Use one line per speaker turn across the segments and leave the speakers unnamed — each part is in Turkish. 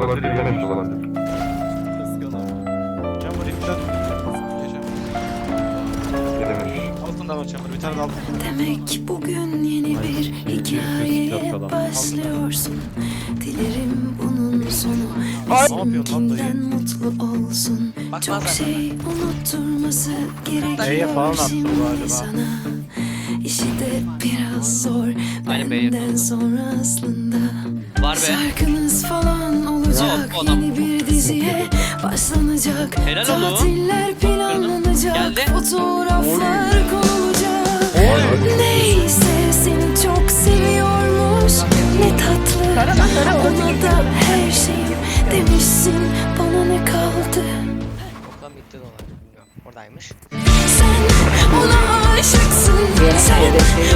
olabilir, yememiş olabilir.
Çamur iptal. Geçelim.
Yememiş.
Altında var çamur. Bir tane de altında.
Demek bugün yeni bir hikayeye başlıyorsun Dilerim bunun sonu bizimkinden mutlu olsun Çok şey unutturması gerekiyor şimdi sana İşi de biraz zor benden sonra aslında
Var be.
Şarkınız falan olacak
Bravo.
Yeni bir diziye başlanacak
Helal.
Tatiller planlanacak
Geldi.
Fotoğraflar konulacak Neyse seni çok seviyormuş Ne tatlı Ona da her şeyim demişsin Bana ne kaldı
Toplam bitti dolar. Yok oradaymış.
Sen ona aşıksın Sen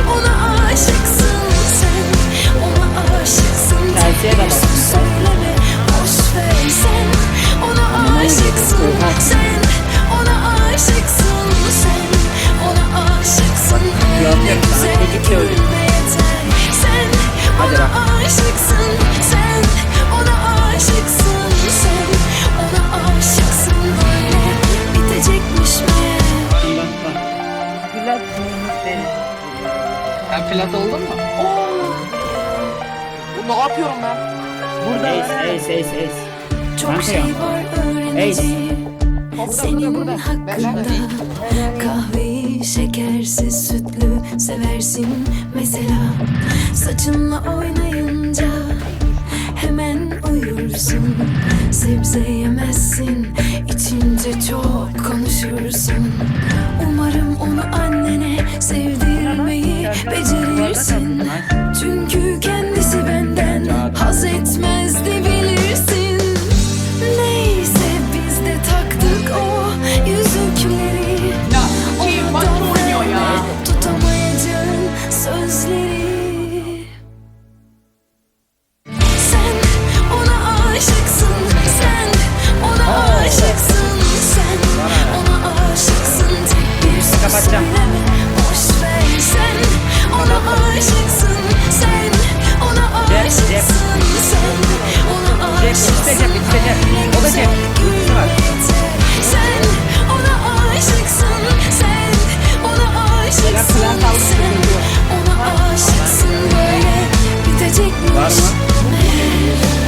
ona aşıksın söz söyleme Boş ver sen ona aşıksın Sen ona aşıksın Sen ona aşıksın Ne güzel gülme yeter Sen ona aşıksın Sen ona aşıksın Sen ona aşıksın Böyle bitecekmiş meğer
Sen plat oldun mu? Ne yapıyorum ben?
Ace, ace, ace, ace.
Çok
Kanka
şey
ya.
var öğreneceğim Senin hakkında Kahveyi şekersiz sütlü seversin. Mesela Saçınla oynayınca hemen uyursun. Sebze yemezsin içince çok konuşursun. Umarım onu annene sevdirmeyi becerirsin. Çünkü Yeter. Sen ona aşıksın Sen ona aşıksın Sen ona aşıksın Böyle bitecekmiş
Var mı?
meğer.